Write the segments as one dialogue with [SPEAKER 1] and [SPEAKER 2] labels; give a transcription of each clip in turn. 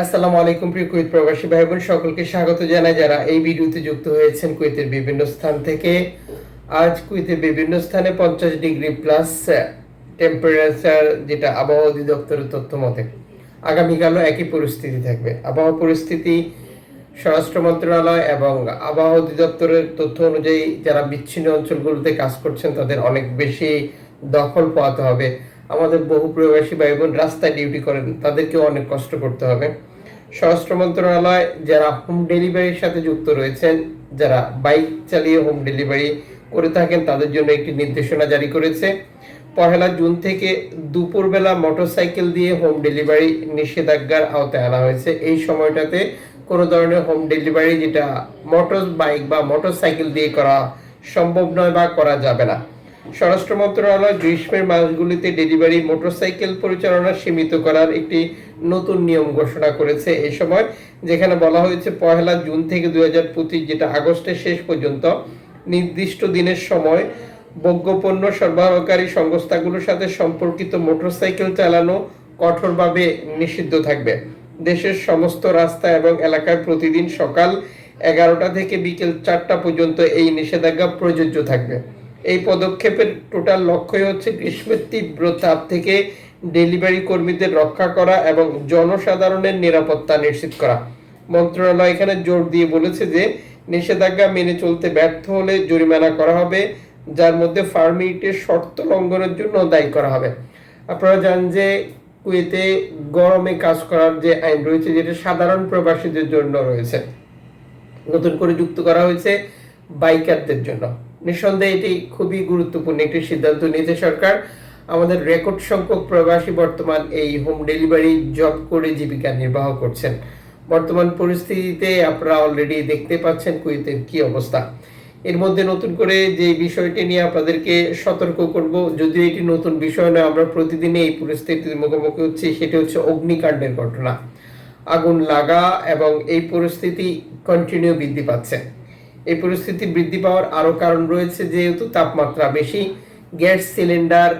[SPEAKER 1] আসসালামু আলাইকুম প্রিয় কুয়েত প্রবাসী ভাই বোন সকলকে স্বাগত জানাই। যারা এই ভিডিওতে যুক্ত হয়েছেন কুয়েতের বিভিন্ন স্থান থেকে, আজ কুয়েতের বিভিন্ন স্থানে পঞ্চাশ ডিগ্রি প্লাস টেম্পারেচার যেটা আবহাওয়া অধিদপ্তরের তথ্য মতে আগামীকালও একই পরিস্থিতি থাকবে। আবহাওয়া পরিস্থিতি, স্বরাষ্ট্র মন্ত্রণালয় এবং আবহাওয়া অধিদপ্তরের তথ্য অনুযায়ী যারা বিচ্ছিন্ন অঞ্চলগুলোতে কাজ করছেন, তাদের অনেক বেশি দখল পাওয়াতে হবে। আমাদের বহু প্রবাসী ভাই বোন রাস্তায় ডিউটি করেন, তাদেরকেও অনেক কষ্ট করতে হবে। স্বরাষ্ট্র মন্ত্রণালয় যারা হোম ডেলিভারির সাথে যুক্ত রয়েছেন, যারা বাইক চালিয়ে হোম ডেলিভারি করে থাকেন, তাদের জন্য একটি নির্দেশনা জারি করেছে। পহেলা জুন থেকে দুপুরবেলা মোটরসাইকেল দিয়ে হোম ডেলিভারি নিষেধাজ্ঞার আওতায় আনা হয়েছে। এই সময়টাতে কোনো ধরনের হোম ডেলিভারি যেটা মোটর বাইক বা মোটরসাইকেল দিয়ে করা সম্ভব নয় বা করা যাবে না। স্বরাষ্ট্র মন্ত্রণালয় গ্রীষ্মের মাসগুলিতে ডেলিভারি মোটরসাইকেল পরিচালনা সীমিত করার একটি নতুন নিয়ম ঘোষণা করেছে এই সময়, যেখানে বলা হয়েছে পহেলা জুন থেকে দুই হাজার পঁচিশ যেটা আগস্টের শেষ পর্যন্ত নির্দিষ্ট দিনের সময় ভোগ্যপণ্য সরবরাহকারী সংস্থাগুলোর সাথে সম্পর্কিত মোটরসাইকেল চালানো কঠোরভাবে নিষিদ্ধ থাকবে। দেশের সমস্ত রাস্তা এবং এলাকায় প্রতিদিন সকাল এগারোটা থেকে বিকেল চারটা পর্যন্ত এই নিষেধাজ্ঞা প্রযোজ্য থাকবে। এই পদক্ষেপের টোটাল লক্ষ্যই হচ্ছে গ্রীষ্মের তীব্র তাপ থেকে ডেলিভারি কর্মীদের রক্ষা করা এবং জনসাধারণের নিরাপত্তা নিশ্চিত করা। মন্ত্রণালয় এখানে জোর দিয়ে বলেছে যে, নিষেধাজ্ঞা মেনে চলতে ব্যর্থ হলে জরিমানা করা হবে, যার মধ্যে ফার্মিটের শর্ত লঙ্ঘনের জন্য দায়ী করা হবে। আপনারা জানেন যে, কুয়েতে গরমে কাজ করার যে আইন রয়েছে, যেটা সাধারণ প্রবাসীদের জন্য রয়েছে, নতুন করে যুক্ত করা হয়েছে বাইকারদের জন্য। নিঃসন্দেহে এটি খুবই গুরুত্বপূর্ণ একটি সিদ্ধান্ত নিয়েছে সরকার। আমাদের রেকর্ড সংখ্যক প্রবাসী বর্তমান এই হোম ডেলিভারি জব করে জীবিকা নির্বাহ করছেন। বর্তমান পরিস্থিতিতে আপনারা অলরেডি দেখতে পাচ্ছেন কুয়েতের কি অবস্থা। এর মধ্যে নতুন করে যে বিষয়টি নিয়ে আপনাদেরকে সতর্ক করব, যদিও এটি নতুন বিষয় নয়, আমরা প্রতিদিনই এই পরিস্থিতির মুখোমুখি হচ্ছি, সেটি হচ্ছে অগ্নিকাণ্ডের ঘটনা। আগুন লাগা এবং এই পরিস্থিতি কন্টিনিউ বৃদ্ধি পাচ্ছে। এই পরিস্থিতি বৃদ্ধি পাওয়ার আরও কারণ রয়েছে যেহেতু তাপমাত্রা বেশি। গ্যাস সিলিন্ডার,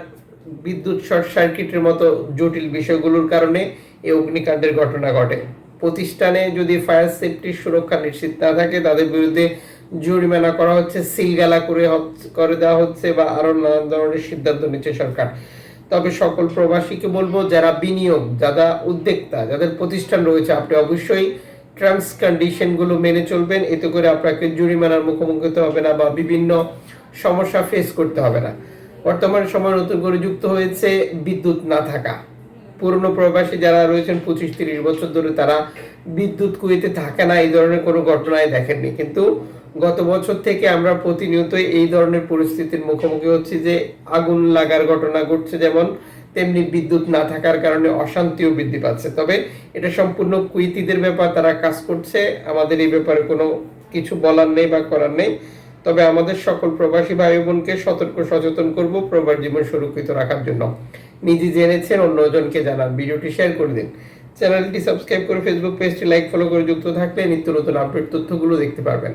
[SPEAKER 1] বিদ্যুৎ শর্ট সার্কিটের মতো জটিল বিষয়গুলোর কারণে এই অগ্নিকাণ্ডের ঘটনা ঘটে। প্রতিষ্ঠানে যদি ফায়ার সেফটির সুরক্ষা নিশ্চিত না থাকে, তাদের বিরুদ্ধে জরিমানা করা হচ্ছে সিলগালা করে করে দেওয়া হচ্ছে বা আরও নানান ধরনের সিদ্ধান্ত নিচ্ছে সরকার। তবে সকল প্রবাসীকে বলব, যারা বিনিয়োগ, যারা উদ্যোক্তা, যাদের প্রতিষ্ঠান রয়েছে, আপনি অবশ্যই টার্মস কন্ডিশনগুলো মেনে চলবেন, এতে করে আপনাকে জরিমানার মুখোমুখি হতে হবে না বা বিভিন্ন সমস্যা ফেস করতে হবে না। বর্তমান সময় নতুন করে যুক্ত হয়েছে বিদ্যুৎ না থাকা। পুরনো প্রবাসী যারা রয়েছেন পঁচিশ তিরিশ বছর ধরে, তারা বিদ্যুৎ কুয়েতে থাকে না, এই ধরনের কোনো ঘটনায় দেখেননি। কিন্তু গত বছর থেকে আমরা প্রতিনিয়ত এই ধরনের পরিস্থিতির মুখোমুখি হচ্ছি যে আগুন লাগার ঘটনা ঘটছে যেমন তেমনি বিদ্যুৎ না থাকার কারণে অশান্তিও বৃদ্ধি পাচ্ছে। তবে এটা সম্পূর্ণ কুইতিদের ব্যাপার, তারা কাজ করছে। আমাদের এই ব্যাপারে কোনো কিছু বলার নেই বা করার নেই। তবে আমাদের সকল প্রবাসী ভাই বোনকে সতর্ক, সচেতন করব, প্রবাস জীবন সুরক্ষিত রাখার জন্য। নিজে জেনেছেন, অন্যজনকে জানান। ভিডিওটি শেয়ার করে দিন। চ্যানেলটি সাবস্ক্রাইব করে ফেসবুক পেজটি লাইক, ফলো করে যুক্ত থাকলে নিত্য নতুন আপডেট তথ্যগুলো দেখতে পারবেন।